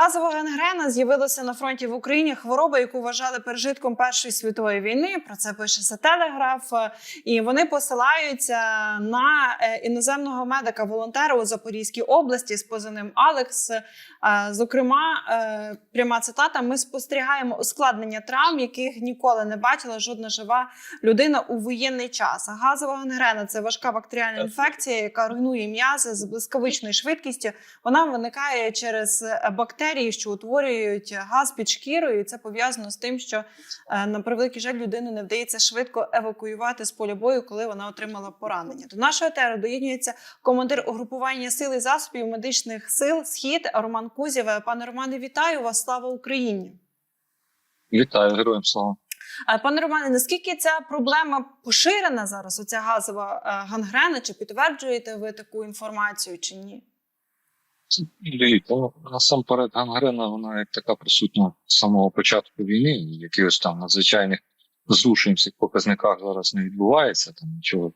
Газова гангрена з'явилася на фронті в Україні. Хвороба, яку вважали пережитком Першої світової війни. Про це пише Телеграф. І вони посилаються на е, іноземного медика волонтера у Запорізькій області з позивним Алекс. Е, Зокрема, е, пряма цитата: ми спостерігаємо ускладнення травм, яких ніколи не бачила жодна жива людина у воєнний час. А газова гангрена це важка бактеріальна інфекція, яка руйнує м'язи з блискавичною швидкістю. Вона виникає через е, бактерії, що утворюють газ під шкірою. І це пов'язано з тим, що е, на превеликий жаль людину не вдається швидко евакуювати з поля бою, коли вона отримала поранення. До нашого етеру доєднується командир угрупування сил і засобів медичних сил Схід Роман Кузєв. Пане Романе, вітаю вас! Слава Україні! Вітаю, героям слава. Е, Пане Романе, наскільки ця проблема поширена зараз? Оця газова е, гангрена? Чи підтверджуєте ви таку інформацію, чи ні? Дивіться, ну, насамперед гангрена, вона як така присутня з самого початку війни, якихось там надзвичайних зрушень цих показниках зараз не відбувається, там нічого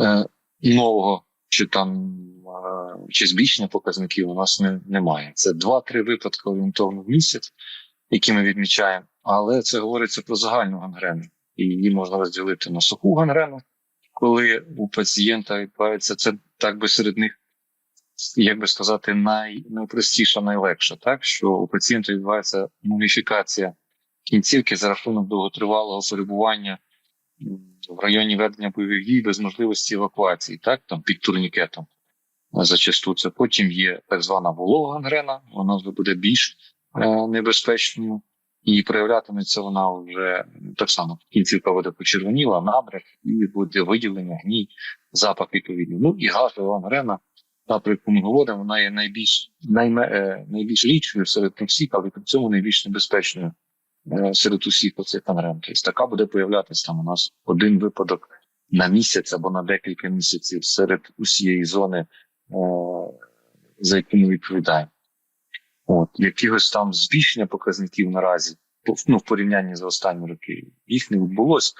е, нового чи там е, чи збільшення показників у нас не, немає. Це два-три випадки орієнтовно в місяць, які ми відмічаємо, але це говориться про загальну гангрену. І її можна розділити на суху гангрену, коли у пацієнта відбувається це так би серед них як би сказати, найпростіша, найлегша, так що у пацієнта відбувається муміфікація кінцівки за рахунок довготривалого перебування в районі ведення бойових дій без можливості евакуації, так там під турнікетом. Зачасту це потім є так звана волога гангрена, вона вже буде більш е, небезпечною, і проявлятиметься вона вже так само. Кінцівка буде почервоніла, набряк, і буде виділення, гній, запах відповідний. Ну і газова гангрена та про яку ми говоримо, вона є найбільш найме, е, найбільш рідкою серед всіх, але при цьому найбільш небезпечною е, серед усіх оцих ангрен. Тобто така буде появлятися там у нас один випадок на місяць або на декілька місяців серед усієї зони, е, за яку ми відповідаємо. От якихось там збільшення показників наразі, ну, в порівнянні за останні роки, їх не відбулося.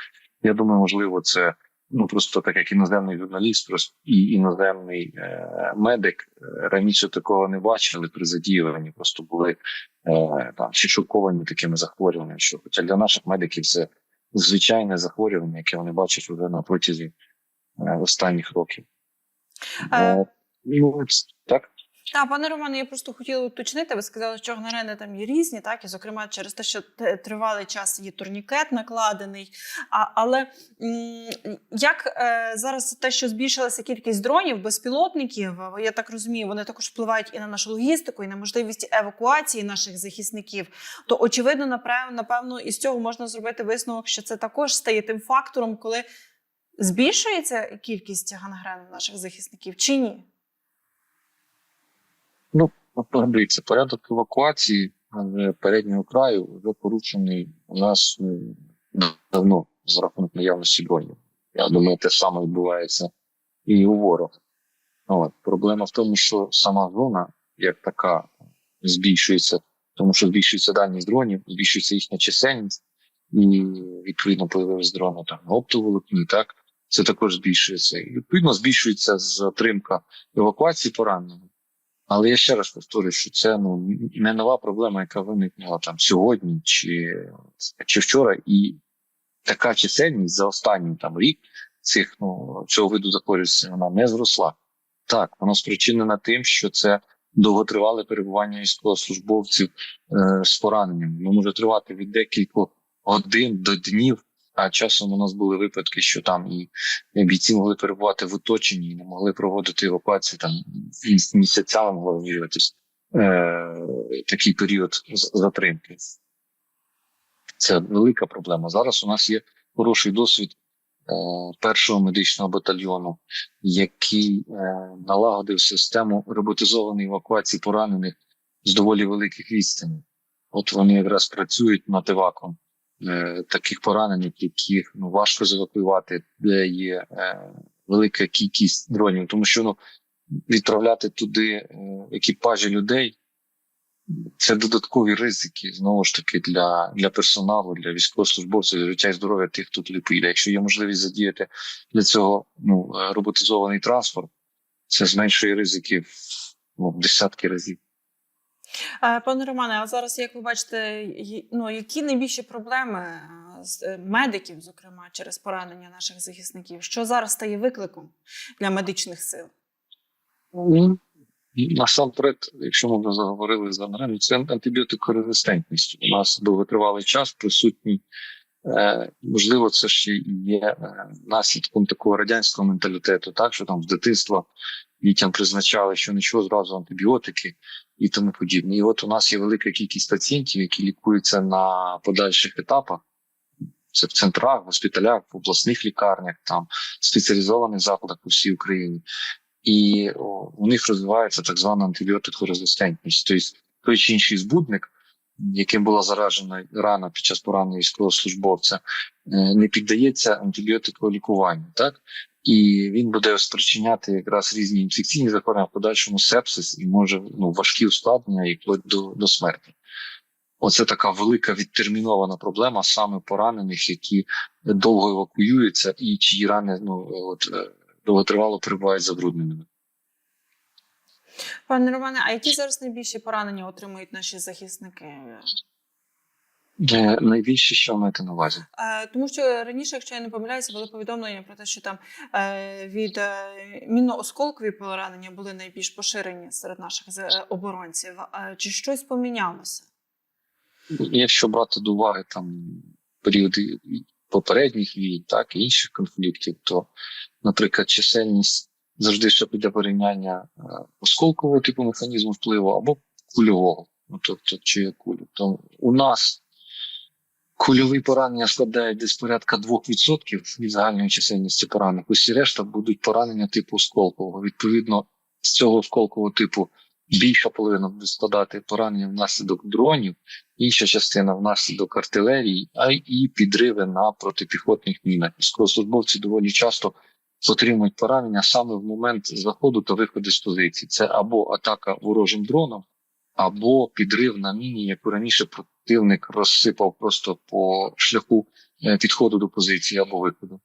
Я думаю, можливо, це ну просто так як іноземний журналіст, просто і іноземний е, медик е, раніше такого не бачили при задіюванні, просто були е, там чи шоковані такими захворюваннями. Що хоча для наших медиків це звичайне захворювання, яке вони бачать уже на протязі е, останніх років. А... Е, ну, так. Так, пане Романе, я просто хотіла уточнити. Ви сказали, що гангрени там є різні, так і зокрема через те, що тривалий час є турнікет накладений. А, але як е, зараз те, що збільшилася кількість дронів, безпілотників, е, я так розумію, вони також впливають і на нашу логістику, і на можливість евакуації наших захисників. То очевидно, напевно, із цього можна зробити висновок, що це також стає тим фактором, коли збільшується кількість гангрен наших захисників, чи ні? Ну, дивіться, порядок евакуації переднього краю вже порушений у нас ну, давно за рахунок наявності дронів. Я думаю, те саме відбувається і у ворога. От. Проблема в тому, що сама зона, як така, збільшується, тому що збільшується дальність дронів, збільшується їхня чисельність, і відповідно появились дрони там оптоволокні, так це також збільшується. І відповідно збільшується затримка евакуації поранених. Але я ще раз повторюю, що це ну не нова проблема, яка виникнула там сьогодні чи, чи вчора, і така чисельність за останній там рік цих ну цього виду захворюваності вона не зросла. Так, воно спричинено тим, що це довготривале перебування військовослужбовців е, з пораненням. Воно може тривати від декількох годин до днів. А часом у нас були випадки, що там і бійці могли перебувати в оточенні і не могли проводити евакуацію там місяцями могло виявитись е, такий період затримки. Це велика проблема. Зараз у нас є хороший досвід е, першого медичного батальйону, який е, налагодив систему роботизованої евакуації поранених з доволі великих відстаней. От вони якраз працюють над еваком таких поранених, яких ну, важко завакуювати, де є е, велика кількість дронів, тому що ну, відправляти туди е, екіпажі людей. Це додаткові ризики знову ж таки для, для персоналу, для військовослужбовців, для життя і здоров'я тих, хто туди поїде. Якщо є можливість задіяти для цього ну, е, роботизований транспорт, це зменшує ризики в, ну, десятки разів. Е, Пане Романе, а зараз, як ви бачите, ну, які найбільші проблеми е, з е, медиків, зокрема, через поранення наших захисників? Що зараз стає викликом для медичних сил? Ну, Насамперед, якщо ми вже заговорили за грані, це антибіотикорезистентність. У нас довготривалий час присутній. Можливо, це ще є наслідком такого радянського менталітету, так що там з дитинства дітям призначали, що нічого зразу антибіотики і тому подібне. І от у нас є велика кількість пацієнтів, які лікуються на подальших етапах. Це в центрах, в госпіталях, в обласних лікарнях, там в спеціалізованих закладах по всій Україні і у них розвивається так звана антибіотикорезистентність. Тобто той чи інший збудник, яким була заражена рана під час поранення військовослужбовця, е, не піддається антибіотиколікуванню, так? І він буде спричиняти якраз різні інфекційні захворювання, в подальшому сепсис і може ну, важкі ускладнення і вплоть до, до смерті. Оце така велика відтермінована проблема саме поранених, які довго евакуюються, і чиї рани ну, от, е, довготривало перебувають забрудненими. Пане Романе, а які зараз найбільші поранення отримують наші захисники? Е, Найбільше, що маєте на увазі? Е, Тому що раніше, якщо я не помиляюся, були повідомлення про те, що там е, від е, мінно-осколкові поранення були найбільш поширені серед наших оборонців. Чи щось помінялося? Якщо брати до уваги там періоди попередніх війн, так і інших конфліктів, то, наприклад, чисельність завжди ще піде порівняння е, осколкового типу механізму впливу або кульового, ну тобто чи кулю. То у нас кульові поранення складають десь порядка 2% від загальної чисельності поранених. Усі решта будуть поранення типу осколкового. Відповідно, з цього осколкового типу більша половина буде складати поранення внаслідок дронів, інша частина внаслідок артилерії, а і підриви на протипіхотних мінах. Військовослужбовці доволі часто отримують поранення саме в момент заходу та виходу з позиції. Це або атака ворожим дроном, або підрив на міні, яку раніше противник розсипав просто по шляху е, підходу до позиції або виходу.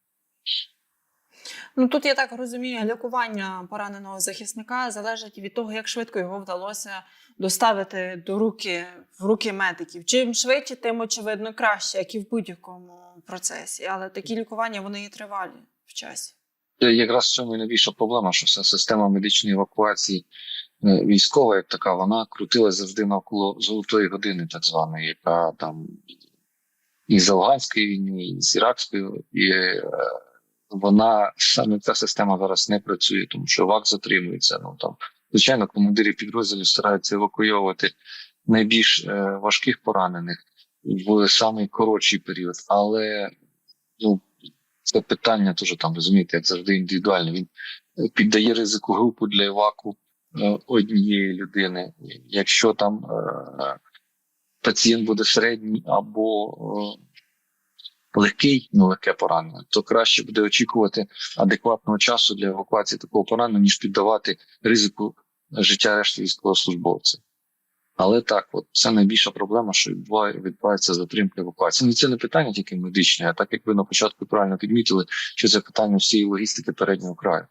Ну тут я так розумію, лікування пораненого захисника залежить від того, як швидко його вдалося доставити до руки в руки медиків. Чим швидше, тим очевидно краще, як і в будь-якому процесі. Але такі лікування вони і тривалі в часі. Е, Якраз в цьому і найбільша проблема, що вся система медичної евакуації е, військова, як така, вона крутилась завжди навколо золотої години, так званої, яка там і з Афганської війни, і з Іракської, і е, вона саме ця система зараз не працює, тому що ВАК затримується. Ну там, звичайно, командири підрозділів стараються евакуювати найбільш важких поранених в самий коротший період, але ну це питання теж там розумієте, як завжди індивідуальне. Він піддає ризику групу для еваку е, однієї людини. Якщо там е, пацієнт буде середній або е, легкий, ну легке поранення, то краще буде очікувати адекватного часу для евакуації такого поранення, ніж піддавати ризику життя решти військовослужбовця. Але так, от це найбільша проблема, що відбувається затримка евакуації. Ну, це не питання тільки медичне, а так як ви на початку правильно підмітили, що це питання всієї логістики переднього краю.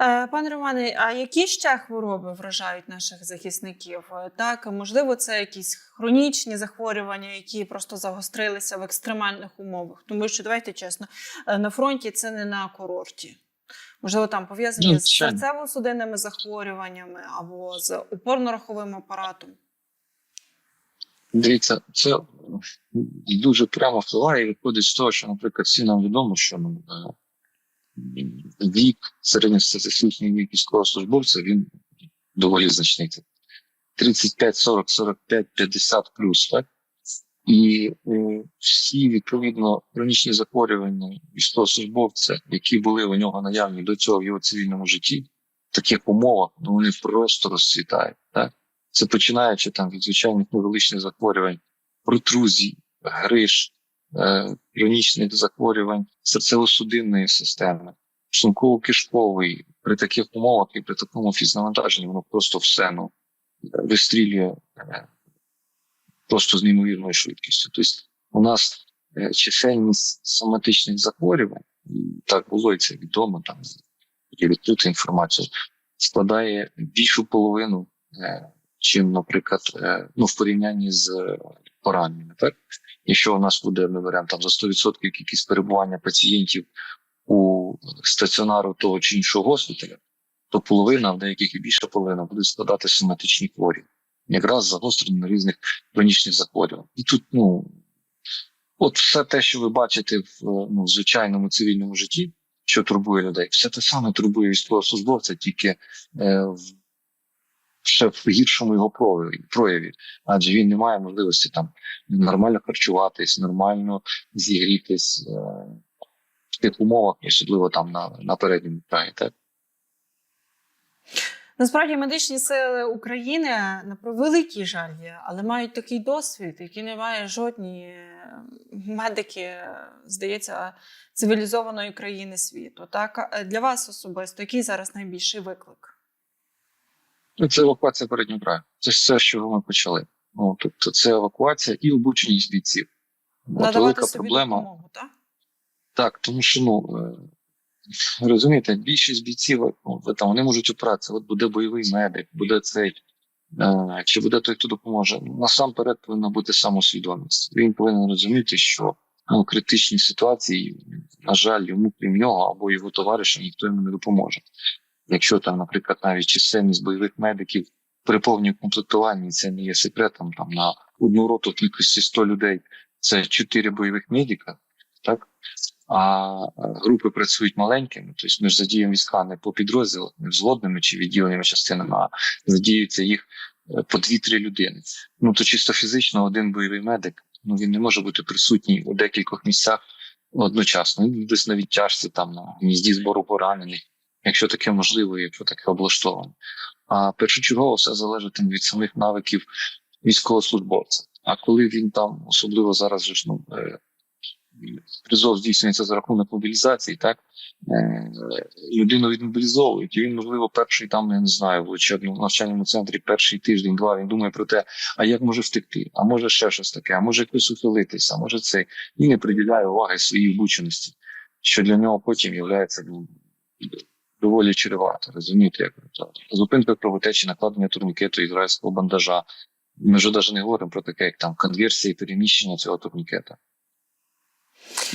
Е, Пане Романе, а які ще хвороби вражають наших захисників? Е, Так, можливо, це якісь хронічні захворювання, які просто загострилися в екстремальних умовах. Тому що давайте чесно, е, на фронті це не на курорті. Можливо, там пов'язані Ну, з серцево-судинними захворюваннями або з опорно-раховим апаратом. Дивіться, це дуже прямо впливає і виходить з того, що, наприклад, всі нам відомо, що ну, е, вік, середньостатистичний вік військовослужбовця, він доволі значний. 35, 40, 45, 50 плюс, так? І е, всі відповідно хронічні захворювання військовослужбовця, які були у нього наявні до цього в його цивільному житті, в таких умовах ну, вони просто розцвітають. Так? Це починаючи там від звичайних невеличних захворювань, протрузій, гриж, е, захворювань серцево-судинної системи, шлунково-кишкової. При таких умовах і при такому фізнавантаженні воно просто все ну, вистрілює е, просто з неймовірною швидкістю. Тобто у нас е, чисельність соматичних захворювань, так було і це відомо, там є відкрита інформація, складає більшу половину е, чим, наприклад, е, ну, в порівнянні з пораненнями. Так? Якщо у нас буде, ми беремо там за 100% кількість перебування пацієнтів у стаціонару того чи іншого госпіталя, то половина, в деяких і більше половина, буде складати соматичні хворі, якраз загострені на різних хронічних захворювань. І тут, ну, от все те, що ви бачите в ну, звичайному цивільному житті, що турбує людей, все те саме турбує військовослужбовця, тільки е, в ще в гіршому його прояві, прояві, адже він не має можливості там нормально харчуватись, нормально зігрітись е, в тих умовах, особливо там на, на передньому краї. Так? Насправді медичні сили України на превеликий жаль є, але мають такий досвід, який не має жодні е, медики, здається, цивілізованої країни світу. Так Е, для вас особисто, який зараз найбільший виклик? Ну, Це евакуація переднього краю. Це ж все, з чого ми почали. Ну, тобто це евакуація і обученість бійців. От велика собі проблема. допомогу, так? Так, тому що ну е, розумієте, більшість бійців ну, там вони можуть опиратися. От буде бойовий медик, буде цей, е, чи буде той, хто допоможе. Насамперед повинна бути самосвідомість. Він повинен розуміти, що ну, критичні ситуації, на жаль, йому крім нього або його товариша ніхто йому не допоможе. Якщо там, наприклад, навіть чисельність бойових медиків при повній комплектуванні це не є секретом. Там на одну роту кількості 100 людей це 4 бойових медика, так а е, групи працюють маленькими, тобто ми ж задіємо війська не по підрозділах, не взводними чи відділеннями частинами, а задіються їх е, по 2-3 людини. Ну то чисто фізично один бойовий медик, ну він не може бути присутній у декількох місцях одночасно. Він десь на відтяжці, там на гнізді збору поранених, якщо таке можливо, якщо таке облаштовано. А першочергово все залежатиме від самих навиків військовослужбовця. А коли він там, особливо зараз ж ну, е, призов здійснюється за рахунок мобілізації, так е, людину відмобілізовують, і він, можливо, перший там, я не знаю, в учебному навчальному центрі перший тиждень, два він думає про те, а як може втекти, а може ще щось таке, а може якось ухилитися, а може це, і не приділяє уваги своїй обученості, що для нього потім є ну, доволі чревато. Розумієте, як зупинка кровотечі, накладення турнікету ізраїльського бандажа. Ми вже навіть не говоримо про таке, як там конверсія і переміщення цього турнікета.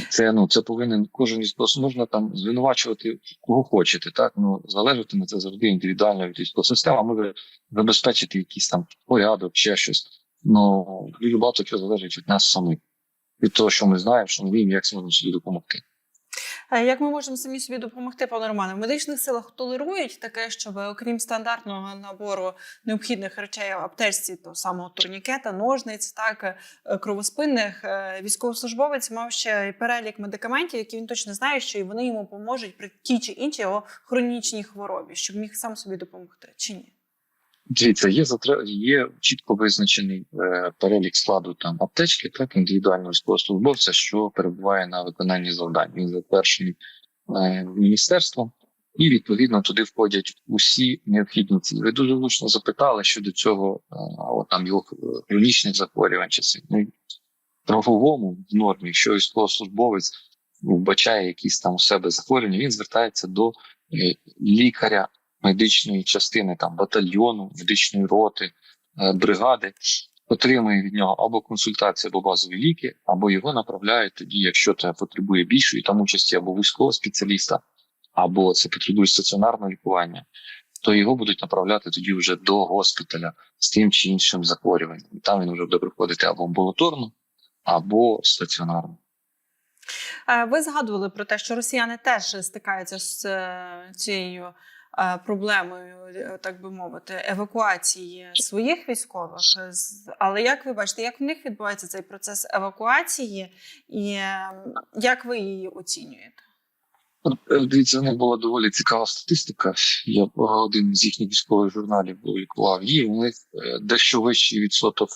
Це ну це повинен кожен нас можна там звинувачувати кого хочете, так ну залежатиме це завжди індивідуально від військової системи, може забезпечити якийсь там порядок, ще щось. Ну дуже багато чого залежить від нас самих, від того, що ми знаємо, що ми вміємо, як зможемо собі допомогти. Е, Як ми можемо самі собі допомогти, пане Романе? В медичних силах толерують таке, щоб окрім стандартного набору необхідних речей в аптечці, то самого турнікета, ножниць, так е, кровоспинних, е, військовослужбовець мав ще перелік медикаментів, які він точно знає, що і вони йому поможуть при тій чи іншій його хронічній хворобі, щоб міг сам собі допомогти, чи ні? Дивіться, є є чітко визначений е, перелік складу там аптечки, так індивідуального військовослужбовця, що перебуває на виконанні завдань. Він затверджений е, міністерством, і відповідно туди входять усі необхідні ці. Ви дуже влучно запитали щодо цього, е, от, там його хронічних захворювань чи. Ну, правовому в нормі, якщо військовослужбовець вбачає якісь там у себе захворювання, він звертається до е, лікаря медичної частини, там батальйону, медичної роти, е, бригади, отримує від нього або консультацію, або базові ліки, або його направляють тоді, якщо це потребує більшої там участі або військового спеціаліста, або це потребує стаціонарного лікування, то його будуть направляти тоді вже до госпіталя з тим чи іншим захворюванням. І там він вже буде приходити або амбулаторно, або стаціонарно. Е, Ви згадували про те, що росіяни теж стикаються з е, цією проблемою, е, так би мовити, евакуації своїх військових. Але як ви бачите, як в них відбувається цей процес евакуації, і е, як ви її оцінюєте? Е, Дивіться, в них була доволі цікава статистика. Я е, один з їхніх військових журналів публікував її. У них е, дещо вищий відсоток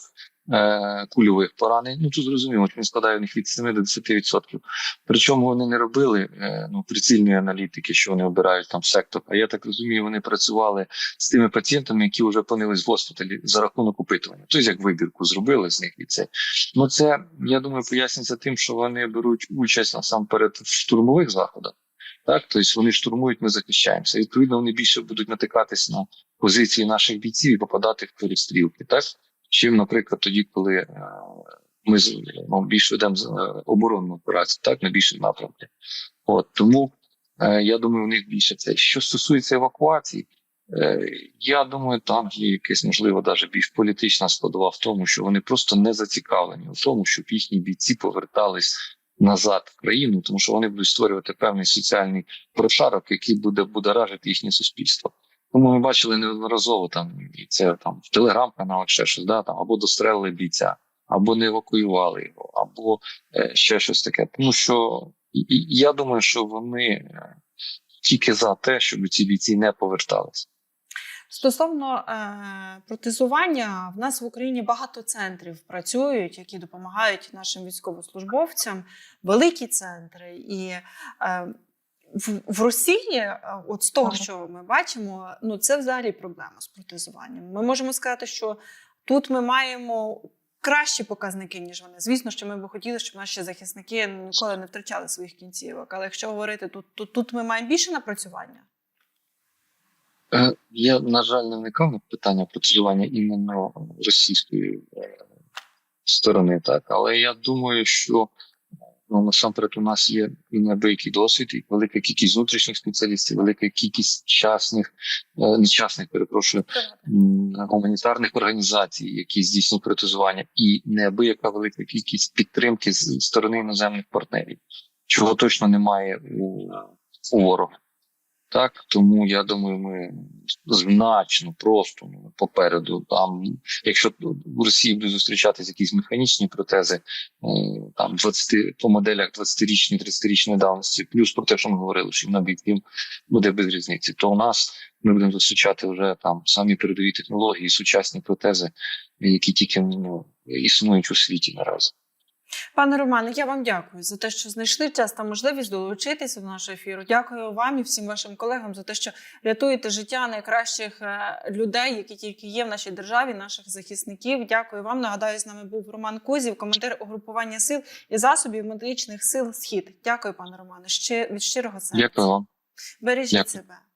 е, кульових поранень. Ну тут зрозуміло, він складає в них від 7 до 10%. Причому вони не робили е, ну, прицільної аналітики, що вони обирають там сектор. А я так розумію, вони працювали з тими пацієнтами, які вже опинились в госпіталі за рахунок опитування. Тобто як вибірку зробили з них і це. Ну це я думаю, пояснюється тим, що вони беруть участь насамперед в штурмових заходах. Так, тобто вони штурмують, ми захищаємося. Відповідно, вони більше будуть натикатись на позиції наших бійців і попадати в перестрілки. Так чим, наприклад, тоді, коли е, ми ну, більш ведемо е, оборонну операцію, так на більших напрямках. От тому е, я думаю, у них більше це. Що стосується евакуації, я думаю, там є якась можливо навіть більш політична складова в тому, що вони просто не зацікавлені в тому, щоб їхні бійці повертались назад в країну, тому що вони будуть створювати певний соціальний прошарок, який буде будоражити їхнє суспільство. Тому ми бачили неодноразово там і це там в телеграм-каналах ще щось, да, там або дострелили бійця, або не евакуювали його, або е, ще щось таке. Тому що я думаю, що вони е, тільки за те, щоб ці бійці не поверталися. Стосовно е, протезування, в нас в Україні багато центрів працюють, які допомагають нашим військовослужбовцям, великі центри. І е, в, в Росії, е, от з того, Ага. що ми бачимо, ну це взагалі проблема з протезуванням. Ми можемо сказати, що тут ми маємо. Кращі показники, ніж вони. Звісно, що ми би хотіли, щоб наші захисники ніколи не втрачали своїх кінцівок. Але якщо говорити тут, тут, тут ми маємо більше напрацювання. Е, Я, на жаль, не вникав на питання процедування іменно російської е, сторони, так, але я думаю, що ну, насамперед у нас є і неабиякий досвід, і велика кількість внутрішніх спеціалістів, велика кількість часних, е, не перепрошую, гуманітарних організацій, які здійснюють протезування, і неабияка велика кількість підтримки з сторони іноземних партнерів, чого точно немає у, у ворога. Так, тому я думаю, ми значно просто ну, попереду. Там, якщо в Росії будуть зустрічатись якісь механічні протези, е, там 20, по моделях 20-річної, 30-річної давності, плюс про те, що ми говорили, що на бійців буде без різниці, то у нас ми будемо зустрічати вже там самі передові технології, сучасні протези, які тільки ну, існують у світі наразі. Пане Романе, я вам дякую за те, що знайшли час та можливість долучитися до нашого ефіру. Дякую вам і всім вашим колегам за те, що рятуєте життя найкращих е, людей, які тільки є в нашій державі, наших захисників. Дякую вам. Нагадаю, з нами був Роман Кузів, командир угрупування сил і засобів медичних сил Схід. Дякую, пане Романе. Ще від щирого серця. Дякую вам. Бережіть Дякую. себе.